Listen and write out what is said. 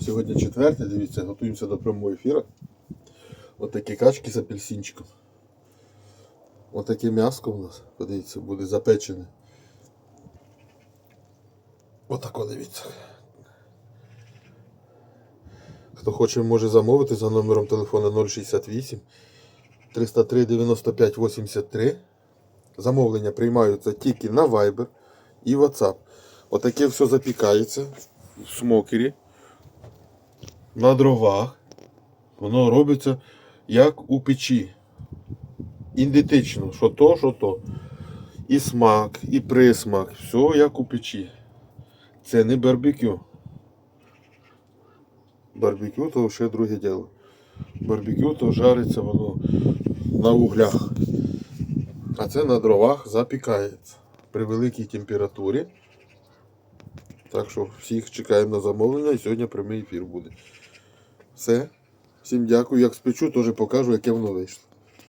Сьогодні четверте, дивіться, готуємося до прямого ефіру. Ось такі качки з апельсинчиком. Ось таке м'яско у нас, подивіться, буде запечене. Отако дивіться. Хто хоче, може замовити за номером телефону 068 303 95 83. Замовлення приймаються тільки на Viber і WhatsApp. Отаке все запікається в смокері на дровах. Воно робиться як у печі. Ідентично, що то, що то. І смак, і присмак, все як у печі. Це не барбекю. Барбекю то ще друге діло. Барбекю то жариться воно на углях. А це на дровах запікається при великій температурі. Так що всіх чекаємо на замовлення і сьогодні прямий ефір буде. Все. Всім дякую. Як спечу, теж покажу, яке воно вийшло.